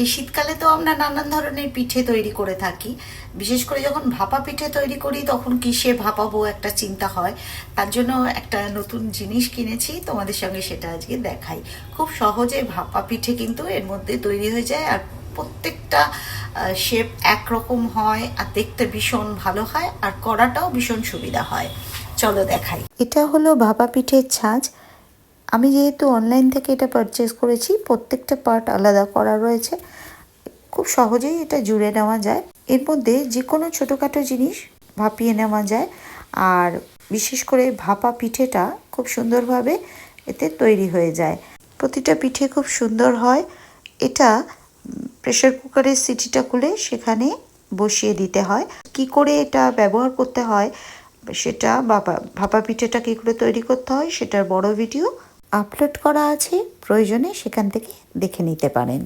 এই শীতকালে তো আমরা নানান ধরনের পিঠে তৈরি করে থাকি। বিশেষ করে যখন ভাপা পিঠে তৈরি করি, তখন কিসে ভাপাবো একটা চিন্তা হয়। তার জন্য একটা নতুন জিনিস কিনেছি, তোমাদের সঙ্গে সেটা আজকে দেখাই। খুব সহজে ভাপা পিঠে কিন্তু এর মধ্যে তৈরি হয়ে যায় আর প্রত্যেকটা শেপ একরকম হয় আর দেখতে ভীষণ ভালো হয় আর করাটাও ভীষণ সুবিধা হয়। চলো দেখাই। এটা হলো ভাপা পিঠের ছাঁচ। আমি যেহেতু অনলাইন থেকে এটা পারচেস করেছি, প্রত্যেকটা পার্ট আলাদা করা রয়েছে। খুব সহজেই এটা জুড়ে নেওয়া যায়। এর মধ্যে যে কোনো ছোটোখাটো জিনিস ভাপিয়ে নেওয়া যায়। আর বিশেষ করে ভাপা পিঠেটা খুব সুন্দরভাবে এতে তৈরি হয়ে যায়। প্রতিটা পিঠে খুব সুন্দর হয়। এটা প্রেশার কুকারের সিটিটা খুলে সেখানে বসিয়ে দিতে হয়। কি করে এটা ব্যবহার করতে হয়, সেটা বাবা ভাপা পিঠেটা কী করে তৈরি করতে হয়, সেটার বড় ভিডিও আপলোড করা আছে প্রয়োজনে সেখান থেকে দেখে নিতে পারেন।